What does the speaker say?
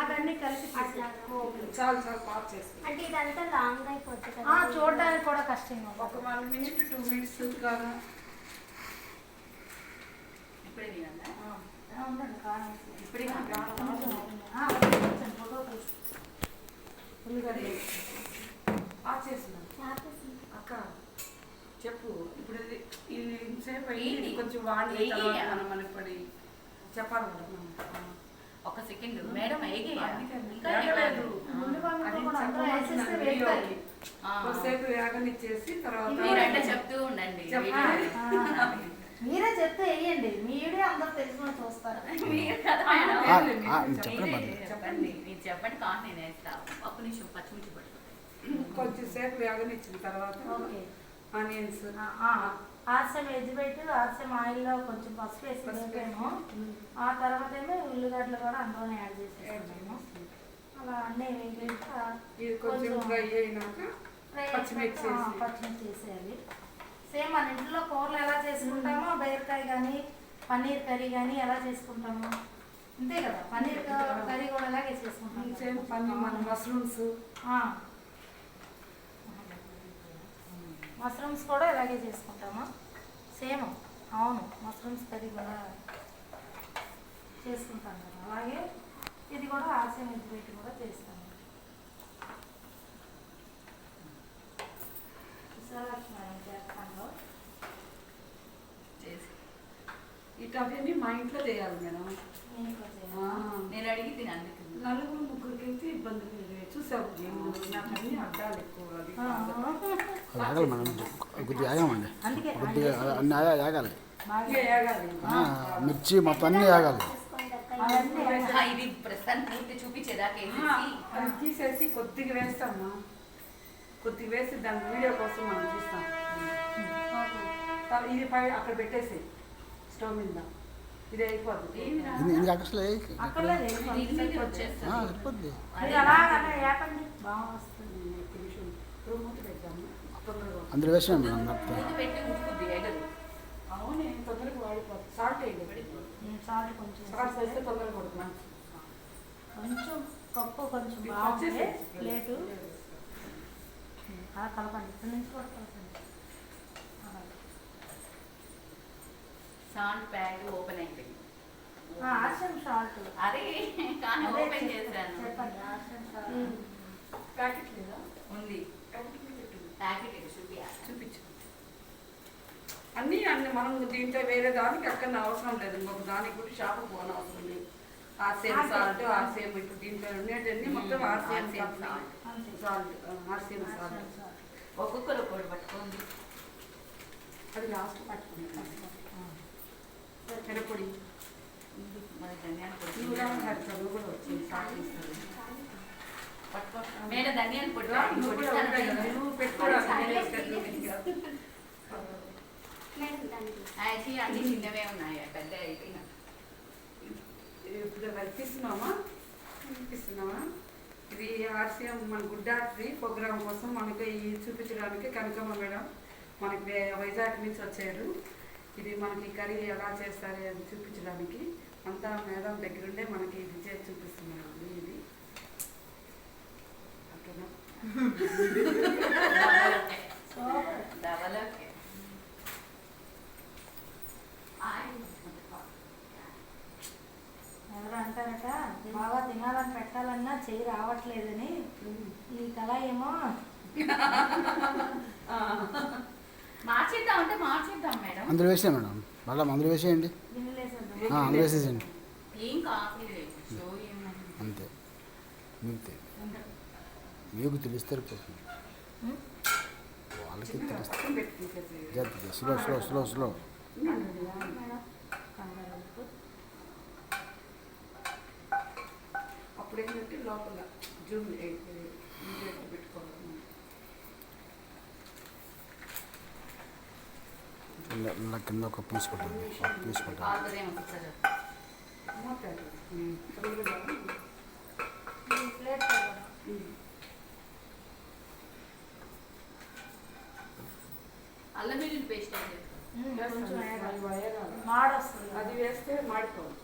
అవన్నీ ఓకే. చాలు చాలు అంటే ఇదంతా లాంగ్ అయిపోతుంది ఆ, కదా చూడడానికి కూడా కష్టంగా ఒక వన్ మినిట్ టూ మినిట్స్ కాగా ఇప్పుడే కారం. ఉల్లిగడ్డ. అక్క చెప్పు. ఇప్పుడు ఇది ఏంటి? అయ్యి కొంచెం వాడి మనం మనకి పడి చెప్పాలి కదా మనం. ఒక సెకండ్. మేడం. కొద్దిసేపు వేగనిచ్చేసి తర్వాత మీరంటే చెప్తూ ఉండండి. మీరే చెప్తే వేయండి. మీరే అందరు తెలిసిన చూస్తారు. చెప్పండి. మీరే. చెప్పండి. కాదు నేను వేస్తా. ఒక్క నిమిషం పచ్చిమిర్చి పట్టుకుంటాను కొంచెం సేపు వేగనిచ్చిన తర్వాత ఓకే. ఆనియన్స్. ఆర్సెం ఎజ్ పెట్టి ఆర్సెం ఆయిల్లో కొంచెం పసుపు వేసి వేపాము ఆ తర్వాత ఏమో ఉల్లిగడ్డలు కూడా అందులోనే యాడ్ చేసేసాము అలా అన్నీ వేగాక కొంచెం ఫ్రై అయినాక పచ్చిమిర్చి. పచ్చిమిర్చి వేసేయాలి. సేమ్ మన ఇంట్లో కూరలు ఎలా చేసుకుంటామో బీరకాయ కానీ పన్నీర్ కర్రీ కానీ ఎలా చేసుకుంటాము. అంతే కదా పన్నీర్ కర్రీ కూడా అలాగే చేసుకుంటాం సేమ్ మన మష్రూమ్స్. మష్రూమ్స్ కూడా ఇలాగే చేసుకుంటాము? సేమ్. అవును మష్రూమ్స్ కర్రీ కూడా చేసుకుంటాం కదా. అలాగే ఇది కూడా ఆసియన్ పెట్టి కూడా చేస్తాము. విశాలక్ష్మి చేస్తాను. చేసి. ఇటవన్నీ మా ఇంట్లో చేయాలి మేడం. నేను అడిగి తిని అందుకు నలుగురు ముగ్గురికి అయితే ఇబ్బంది లేదు. చూసావు ఏమో నాకు అన్ని అడ్డాలు ఎక్కువ అది ఆగాలి మేడం. కొద్దిగా ఆగామండి అందుకే కొద్దిగా అన్ని ఆగా- ఆగాలి బాగా మిర్చి మొత్తం అన్నీ ఆగాలి ఇది ప్రస్తుతానికి చూపించేదాకా తీసేసి కొద్దిగా వేస్తామా కొద్దిగా వేసి దాని వీడియో కోసం మనం తీస్తాం. ఇది పై అక్కడ పెట్టేసి స్టవ్ మీద. ఇది అయిపోద్ది. ఏమి రా- ఇది ఇది సాల్ట్ వేయండి సాల్ట్ కొంచెం కొంచెం కప్పు కొంచెం ఇది బాగుంది. వచ్చేసేసి. ప్లేటు. అలా కలపండి. ఇక్కడి నుంచి కూడా కలపండి. అలాగే. సాల్ట్ ప్యాక్ ఓపెన్ అయిపోయింది ఆ, ఆర్షన్ సాల్ట్. అరే కానీ ఓపెన్ చెప్పండి. చేశాను. చెప్పండి ఆర్షన్ సాల్ట్. ఉమ్. ప్యాకెట్ లేదా? ఉంది. ప్యాకెట్ చూపించు. అన్నీ అన్ని మనం దీంట్లో వేరే దానికి అక్కడ అవసరం లేదు. ఇంకొక దానికి కూడా షాప్ పోని అవసరం లేదు. ఆ సేమ్ సాల్ట్ ఆ సేమ్ ఇప్పుడు దీంట్లో ఉండేటన్ని మొత్తం ఆ సేమ్ సాల్ట్. సాల్ట్. ఆ సేమ్ సాల్ట్. ఒక్కొక్కరు ఒక్కొక్కటి పట్టుకోండి. అది లాస్ట్ పట్టుకుంటాం మిరపొడి. మరి ధనియాల పొడి కూడా వచ్చింది. సాల్ట్ నేను దానికి యాక్చువల్లీ అన్ని చిన్నవే ఉన్నాయి? పెద్ద అయిపోయినా. ఇప్పుడు వర్తిస్తున్నామా ఇది ఆర్సీఎం మన గుడ్ ఆర్టరీ ప్రోగ్రామ్ కోసం మనకి ఈ చూపించడానికి కనకమ్మ మేడం మనకి వైజాగ్ నుంచి వచ్చారు. ఇది మనకి కర్రీ ఎలా చేస్తారు అని చూపించడానికి అంతా మేడం దగ్గరుండే చెయ్యి రావట్లేదని. ఈ కళ ఏమో. మార్చేద్దాం అంటే మార్చేద్దాం మేడం. అందులో వేసాం మేడం. మళ్ళీ అందులో వేసేయండి. అందులో వేసేసేయండి. ఏం ఏమని అంతే. మీకు తె- మీకు తెలిస్తే పోతుంది. ఉం? వాళ్ళకి జాగ్రత్త slow slow slow slow. Madam కంగారు ఎందుకు? అప్పుడు ఏంటంటే లోపల జూమ్ పెట్టుకోవాలి కింద ఇలా కింద ఒక పీస్ పెట్టండి ఒక పీస్ పెట్టండి ఆగుతుందేమో కూర్చోదు మూత తొందరగా ఈ ప్లేట్ కూడా. అల్లం వెల్లుల్లి పేస్ట్ అని చెప్పి ఉం, కొంచెం అది వేయాలి. వేయాలి. మాడొస్తుంది అది వేస్తే మాడిపోదు